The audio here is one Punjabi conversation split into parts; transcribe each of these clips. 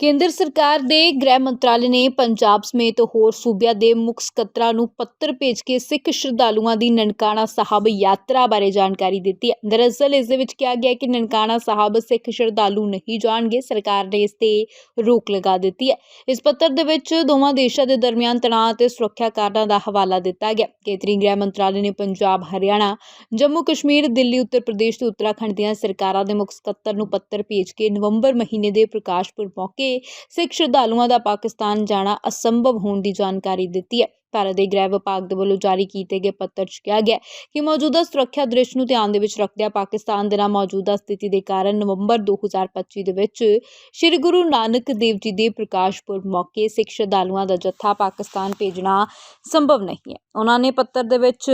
ਕੇਂਦਰ ਸਰਕਾਰ ਦੇ ਗ੍ਰਹਿ ਮੰਤਰਾਲੇ ਨੇ ਪੰਜਾਬ ਸਮੇਤ ਹੋਰ ਸੂਬਿਆਂ ਦੇ ਮੁੱਖ ਸਕੱਤਰਾਂ ਨੂੰ ਪੱਤਰ ਭੇਜ ਕੇ ਸਿੱਖ ਸ਼ਰਧਾਲੂਆਂ ਦੀ ਨਨਕਾਣਾ ਸਾਹਿਬ ਯਾਤਰਾ ਬਾਰੇ ਜਾਣਕਾਰੀ ਦਿੱਤੀ ਹੈ। ਦਰਅਸਲ, ਇਸ ਦੇ ਵਿੱਚ ਕਿਹਾ ਗਿਆ ਕਿ ਨਨਕਾਣਾ ਸਾਹਿਬ ਸਿੱਖ ਸ਼ਰਧਾਲੂ ਨਹੀਂ ਜਾਣਗੇ, ਸਰਕਾਰ ਨੇ ਇਸ ਤੇ ਰੋਕ ਲਗਾ ਦਿੱਤੀ ਹੈ। ਇਸ ਪੱਤਰ ਦੇ ਵਿੱਚ ਦੋਵਾਂ ਦੇਸ਼ਾਂ ਦੇ ਦਰਮਿਆਨ ਤਣਾਅ ਅਤੇ ਸੁਰੱਖਿਆ ਕਾਰਨਾਂ ਦਾ ਹਵਾਲਾ ਦਿੱਤਾ ਗਿਆ। ਕੇਂਦਰੀ ਗ੍ਰਹਿ ਮੰਤਰਾਲੇ ਨੇ ਪੰਜਾਬ, ਹਰਿਆਣਾ, ਜੰਮੂ, ਕਸ਼ਮੀਰ, ਦਿੱਲੀ, ਉੱਤਰ ਪ੍ਰਦੇਸ਼ ਤੇ ਉੱਤਰਾਖੰਡ ਦੀਆਂ ਸਰਕਾਰਾਂ ਦੇ ਮੁੱਖ ਸਕੱਤਰ ਨੂੰ ਪੱਤਰ ਭੇਜ ਕੇ ਨਵੰਬਰ ਮਹੀਨੇ ਦੇ ਪ੍ਰਕਾਸ਼ ਪੁਰਬ ਮੌਕੇ ਸਿੱਖ ਸ਼ਰਧਾਲੂਆਂ ਦਾ ਪਾਕਿਸਤਾਨ ਜਾਣਾ ਅਸੰਭਵ ਹੋਣ ਦੀ ਜਾਣਕਾਰੀ ਦਿੱਤੀ ਹੈ। ਭਾਰਤ ਦੇ ਗ੍ਰਹਿ ਵਿਭਾਗ ਦੇ ਵੱਲੋਂ ਜਾਰੀ ਕੀਤੇ ਗਏ ਪੱਤਰ 'ਚ ਕਿਹਾ ਗਿਆ ਕਿ ਮੌਜੂਦਾ ਸੁਰੱਖਿਆ ਦ੍ਰਿਸ਼ ਨੂੰ ਧਿਆਨ ਦੇ ਵਿੱਚ ਰੱਖਦਿਆਂ ਪਾਕਿਸਤਾਨ ਦੇ ਨਾਲ ਮੌਜੂਦਾ ਸਥਿਤੀ ਦੇ ਕਾਰਨ ਨਵੰਬਰ 2025 ਦੇ ਵਿੱਚ ਸ੍ਰੀ ਗੁਰੂ ਨਾਨਕ ਦੇਵ ਜੀ ਦੇ ਪ੍ਰਕਾਸ਼ ਪੁਰਬ ਮੌਕੇ ਸਿੱਖ ਸ਼ਰਧਾਲੂਆਂ ਦਾ ਜੱਥਾ ਪਾਕਿਸਤਾਨ ਭੇਜਣਾ ਸੰਭਵ ਨਹੀਂ ਹੈ। ਉਹਨਾਂ ਨੇ ਪੱਤਰ ਦੇ ਵਿੱਚ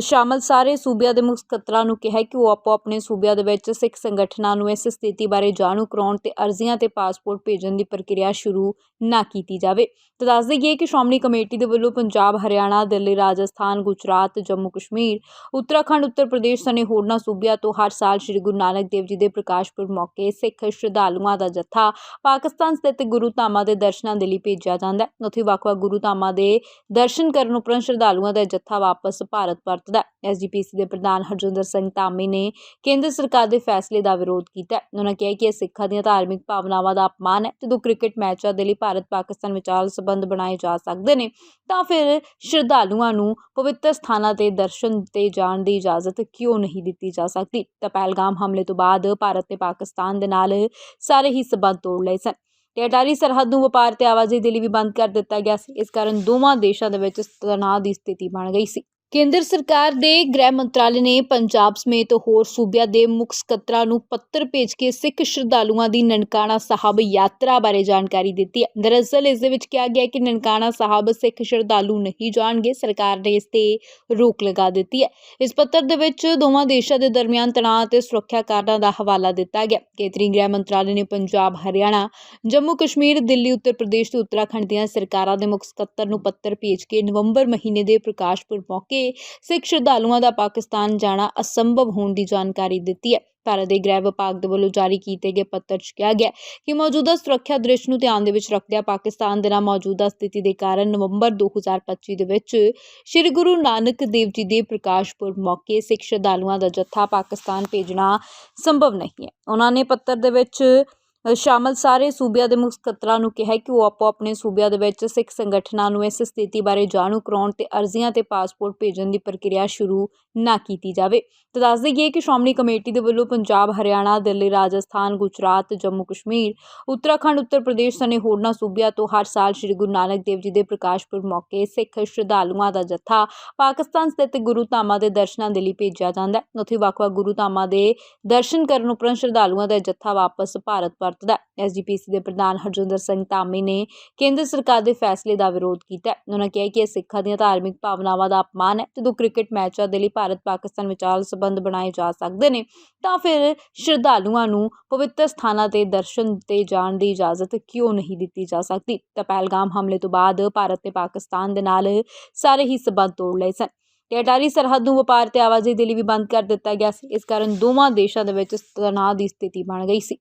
ਸ਼ਾਮਲ ਸਾਰੇ ਸੂਬਿਆਂ ਦੇ ਮੁੱਖ ਸਕੱਤਰਾਂ ਨੂੰ ਕਿਹਾ ਕਿ ਉਹ ਆਪੋ ਆਪਣੇ ਸੂਬਿਆਂ ਦੇ ਵਿੱਚ ਸਿੱਖ ਸੰਗਠਨਾਂ ਨੂੰ ਇਸ ਸਥਿਤੀ ਬਾਰੇ ਜਾਣੂ ਕਰਾਉਣ ਤੇ ਅਰਜ਼ੀਆਂ ਤੇ ਪਾਸਪੋਰਟ ਭੇਜਣ ਦੀ ਪ੍ਰਕਿਰਿਆ ਸ਼ੁਰੂ ਨਾ ਕੀਤੀ ਜਾਵੇ। ਤਾਂ ਦੱਸ ਦੇਈਏ ਕਿ ਸ਼੍ਰੋਮਣੀ ਕਮੇਟੀ ਦੇ ਵੱਲੋਂ ਪੰਜਾਬ, ਹਰਿਆਣਾ, ਦਿੱਲੀ, ਰਾਜਸਥਾਨ, ਗੁਜਰਾਤ, ਜੰਮੂ, ਕਸ਼ਮੀਰ, ਉੱਤਰਾਖੰਡ, ਉੱਤਰ ਪ੍ਰਦੇਸ਼ ਸਣੇ ਹੋਰਨਾਂ ਸੂਬਿਆਂ ਤੋਂ ਹਰ ਸਾਲ ਸ੍ਰੀ ਗੁਰੂ ਨਾਨਕ ਦੇਵ ਜੀ ਦੇ ਪ੍ਰਕਾਸ਼ ਪੁਰਬ ਮੌਕੇ ਸਿੱਖ ਸ਼ਰਧਾਲੂਆਂ ਦਾ ਜੱਥਾ ਪਾਕਿਸਤਾਨ ਸਥਿਤ ਗੁਰੂ ਧਾਮਾਂ ਦੇ ਦਰਸ਼ਨਾਂ ਦੇ ਲਈ ਭੇਜਿਆ ਜਾਂਦਾ ਹੈ। ਉੱਥੇ ਵੱਖ-ਵੱਖ ਗੁਰੂ ਧਾਮਾਂ ਦੇ ਦਰਸ਼ਨ ਕਰਨ ਉਪਰੰਤ ਸ਼ਰਧਾਲੂਆਂ ਦਾ ਜੱਥਾ ਵਾਪਸ ਭਾਰਤ ਪਰ ਪਰਤਦਾ ਹੈ। ਐਸਜੀਪੀਸੀ ਦੇ ਪ੍ਰਧਾਨ ਹਰਜਿੰਦਰ ਸਿੰਘ ਧਾਮੀ ਨੇ ਕੇਂਦਰ ਸਰਕਾਰ ਦੇ ਫੈਸਲੇ ਦਾ ਵਿਰੋਧ ਕੀਤਾ ਉਹਨਾਂ ਕਿਹਾ ਕਿ ਇਹ ਸਿੱਖਾਂ ਦੀਆਂ ਧਾਰਮਿਕ ਭਾਵਨਾਵਾਂ ਦਾ ਅਪਮਾਨ ਹੈ। ਜਦੋਂ ਕ੍ਰਿਕਟ ਮੈਚਾਂ ਦੇ ਲਈ ਭਾਰਤ ਪਾਕਿਸਤਾਨ ਵਿਚਾਰ ਸਬੰਧ ਬਣਾਏ ਜਾ ਸਕਦੇ ਨੇ, ਤਾਂ ਫਿਰ ਸ਼ਰਧਾਲੂਆਂ ਨੂੰ ਪਵਿੱਤਰ ਸਥਾਨਾਂ ਤੇ ਦਰਸ਼ਨ ਤੇ ਜਾਣ ਦੀ ਇਜਾਜ਼ਤ ਕਿਉਂ ਨਹੀਂ ਦਿੱਤੀ ਜਾ ਸਕਦੀ? ਤਾਂ ਪਹਿਲਗਾਮ ਹਮਲੇ ਤੋਂ ਬਾਅਦ ਭਾਰਤ ਨੇ ਪਾਕਿਸਤਾਨ ਦੇ ਨਾਲ ਸਾਰੇ ਹੀ ਸਬੰਧ ਤੋੜ ਲਏ ਸਨ। ਤੇ ਅਟਾਰੀ ਸਰਹੱਦ ਨੂੰ ਵਪਾਰ ਤੇ ਆਵਾਜਾਈ ਦੇ ਲਈ ਵੀ ਬੰਦ ਕਰ ਦਿੱਤਾ ਗਿਆ ਸੀ। ਇਸ ਕਾਰਨ ਦੋਵਾਂ ਦੇਸ਼ਾਂ ਦੇ ਵਿੱਚ ਤਣਾਅ ਦੀ ਸਥਿਤੀ ਬਣ ਗਈ ਸੀ। ਕੇਂਦਰ ਸਰਕਾਰ ਦੇ ਗ੍ਰਹਿ ਮੰਤਰਾਲੇ ਨੇ ਪੰਜਾਬ ਸਮੇਤ ਹੋਰ ਸੂਬਿਆਂ ਦੇ ਮੁੱਖ ਸਕੱਤਰਾਂ ਨੂੰ ਪੱਤਰ ਭੇਜ ਕੇ ਸਿੱਖ ਸ਼ਰਧਾਲੂਆਂ ਦੀ ਨਨਕਾਣਾ ਸਾਹਿਬ ਯਾਤਰਾ ਬਾਰੇ ਜਾਣਕਾਰੀ ਦਿੱਤੀ ਹੈ। ਦਰਅਸਲ, ਇਸ ਦੇ ਵਿੱਚ ਕਿਹਾ ਗਿਆ ਕਿ ਨਨਕਾਣਾ ਸਾਹਿਬ ਸਿੱਖ ਸ਼ਰਧਾਲੂ ਨਹੀਂ ਜਾਣਗੇ, ਸਰਕਾਰ ਨੇ ਇਸ ਤੇ ਰੋਕ ਲਗਾ ਦਿੱਤੀ ਹੈ। ਇਸ ਪੱਤਰ ਦੇ ਵਿੱਚ ਦੋਵਾਂ ਦੇਸ਼ਾਂ ਦੇ ਦਰਮਿਆਨ ਤਣਾਅ ਅਤੇ ਸੁਰੱਖਿਆ ਕਾਰਨਾਂ ਦਾ ਹਵਾਲਾ ਦਿੱਤਾ ਗਿਆ। ਕੇਂਦਰੀ ਗ੍ਰਹਿ ਮੰਤਰਾਲੇ ਨੇ ਪੰਜਾਬ, ਹਰਿਆਣਾ, ਜੰਮੂ, ਕਸ਼ਮੀਰ, ਦਿੱਲੀ, ਉੱਤਰ ਪ੍ਰਦੇਸ਼ ਤੇ ਉੱਤਰਾਖੰਡ ਦੀਆਂ ਸਰਕਾਰਾਂ ਦੇ ਮੁੱਖ ਸਕੱਤਰ ਨੂੰ ਪੱਤਰ ਭੇਜ ਕੇ ਨਵੰਬਰ ਮਹੀਨੇ ਦੇ ਪ੍ਰਕਾਸ਼ ਪੁਰਬ ਮੌਕੇ ਸਿੱਖ ਸ਼ਰਧਾਲੂਆਂ ਦਾ ਪਾਕਿਸਤਾਨ ਜਾਣਾ ਅਸੰਭਵ ਹੋਣ ਦੀ ਜਾਣਕਾਰੀ ਦਿੱਤੀ ਹੈ। ਭਾਰਤ ਦੇ ਗ੍ਰਹਿ ਵਿਭਾਗ ਦੇ ਵੱਲੋਂ ਜਾਰੀ ਕੀਤੇ ਗਏ ਪੱਤਰ 'ਚ ਕਿਹਾ ਗਿਆ ਕਿ ਮੌਜੂਦਾ ਸੁਰੱਖਿਆ ਦ੍ਰਿਸ਼ ਨੂੰ ਧਿਆਨ ਦੇ ਵਿੱਚ ਰੱਖਦਿਆਂ ਪਾਕਿਸਤਾਨ ਦੇ ਨਾਲ ਮੌਜੂਦਾ ਸਥਿਤੀ ਦੇ ਕਾਰਨ ਨਵੰਬਰ 2025 ਦੇ ਵਿੱਚ ਸ੍ਰੀ ਗੁਰੂ ਨਾਨਕ ਦੇਵ ਜੀ ਦੇ ਪ੍ਰਕਾਸ਼ ਪੁਰਬ ਮੌਕੇ ਸਿੱਖ ਸ਼ਰਧਾਲੂਆਂ ਦਾ ਜੱਥਾ ਪਾਕਿਸਤਾਨ ਭੇਜਣਾ ਸੰਭਵ ਨਹੀਂ ਹੈ। ਉਹਨਾਂ ਨੇ ਪੱਤਰ ਦੇ ਵਿੱਚ ਸ਼ਾਮਲ ਸਾਰੇ ਸੂਬਿਆਂ ਦੇ ਮੁੱਖ ਸਕੱਤਰਾਂ ਨੂੰ ਕਿਹਾ ਕਿ ਉਹ ਆਪੋ ਆਪਣੇ ਸੂਬਿਆਂ ਦੇ ਵਿੱਚ ਸਿੱਖ ਸੰਗਠਨਾਂ ਨੂੰ ਇਸ ਸਥਿਤੀ ਬਾਰੇ ਜਾਣੂ ਕਰਾਉਣ ਤੇ ਅਰਜ਼ੀਆਂ ਤੇ ਪਾਸਪੋਰਟ ਭੇਜਣ ਦੀ ਪ੍ਰਕਿਰਿਆ ਸ਼ੁਰੂ ਨਾ ਕੀਤੀ ਜਾਵੇ। ਤਾਂ ਦੱਸ ਦੇਈਏ ਕਿ ਸ਼੍ਰੋਮਣੀ ਕਮੇਟੀ ਦੇ ਵੱਲੋਂ ਪੰਜਾਬ, ਹਰਿਆਣਾ, ਦਿੱਲੀ, ਰਾਜਸਥਾਨ, ਗੁਜਰਾਤ, ਜੰਮੂ, ਕਸ਼ਮੀਰ, ਉੱਤਰਾਖੰਡ, ਉੱਤਰ ਪ੍ਰਦੇਸ਼ ਸਣੇ ਹੋਰਨਾਂ ਸੂਬਿਆਂ ਤੋਂ ਹਰ ਸਾਲ ਸ੍ਰੀ ਗੁਰੂ ਨਾਨਕ ਦੇਵ ਜੀ ਦੇ ਪ੍ਰਕਾਸ਼ ਪੁਰਬ ਮੌਕੇ ਸਿੱਖ ਸ਼ਰਧਾਲੂਆਂ ਦਾ ਜੱਥਾ ਪਾਕਿਸਤਾਨ ਸਥਿਤ ਗੁਰੂ ਧਾਮਾਂ ਦੇ ਦਰਸ਼ਨਾਂ ਦੇ ਲਈ ਭੇਜਿਆ ਜਾਂਦਾ ਹੈ। ਉੱਥੇ ਵੱਖ-ਵੱਖ ਗੁਰੂ ਧਾਮਾਂ ਦੇ ਦਰਸ਼ਨ ਕਰਨ ਉਪਰੰਤ ਸ਼ਰਧਾਲੂਆਂ ਦਾ ਜੱਥਾ ਵਾਪਸ ਭਾਰਤ ਪਰਤਦਾ ਹੈ। ਐਸਜੀਪੀਸੀ ਦੇ ਪ੍ਰਧਾਨ ਹਰਜਿੰਦਰ ਸਿੰਘ ਧਾਮੀ ਨੇ ਕੇਂਦਰ ਸਰਕਾਰ ਦੇ ਫੈਸਲੇ ਦਾ ਵਿਰੋਧ ਕੀਤਾ ਉਹਨਾਂ ਕਿਹਾ ਕਿ ਇਹ ਸਿੱਖਾਂ ਦੀਆਂ ਧਾਰਮਿਕ ਭਾਵਨਾਵਾਂ ਦਾ ਅਪਮਾਨ ਹੈ ਜਦੋਂ ਕ੍ਰਿਕਟ ਮੈਚਾਂ ਦੇ ਲਈ ਭਾਰਤ ਪਾਕਿਸਤਾਨ ਵਿਚਾਰ ਸਬੰਧ ਬਣਾਏ ਜਾ ਸਕਦੇ ਨੇ, ਤਾਂ ਫਿਰ ਸ਼ਰਧਾਲੂਆਂ ਨੂੰ ਪਵਿੱਤਰ ਸਥਾਨਾਂ ਤੇ ਦਰਸ਼ਨ ਤੇ ਜਾਣ ਦੀ ਇਜਾਜ਼ਤ ਕਿਉਂ ਨਹੀਂ ਦਿੱਤੀ ਜਾ ਸਕਦੀ? ਤਾਂ ਪਹਿਲਗਾਮ ਹਮਲੇ ਤੋਂ ਬਾਅਦ ਭਾਰਤ ਤੇ ਪਾਕਿਸਤਾਨ ਦੇ ਨਾਲ ਸਾਰੇ ਹੀ ਸਬੰਧ ਤੋੜ ਲਏ ਸਨ ਤੇ ਅਟਾਰੀ ਸਰਹੱਦ ਨੂੰ ਵਪਾਰ ਤੇ ਆਵਾਜਾਈ ਦੇ ਲਈ ਵੀ ਬੰਦ ਕਰ ਦਿੱਤਾ ਗਿਆ ਸੀ। ਇਸ ਕਾਰਨ ਦੋਵਾਂ ਦੇਸ਼ਾਂ ਦੇ ਵਿੱਚ ਤਣਾਅ ਦੀ ਸਥਿਤੀ ਬਣ ਗਈ ਸੀ।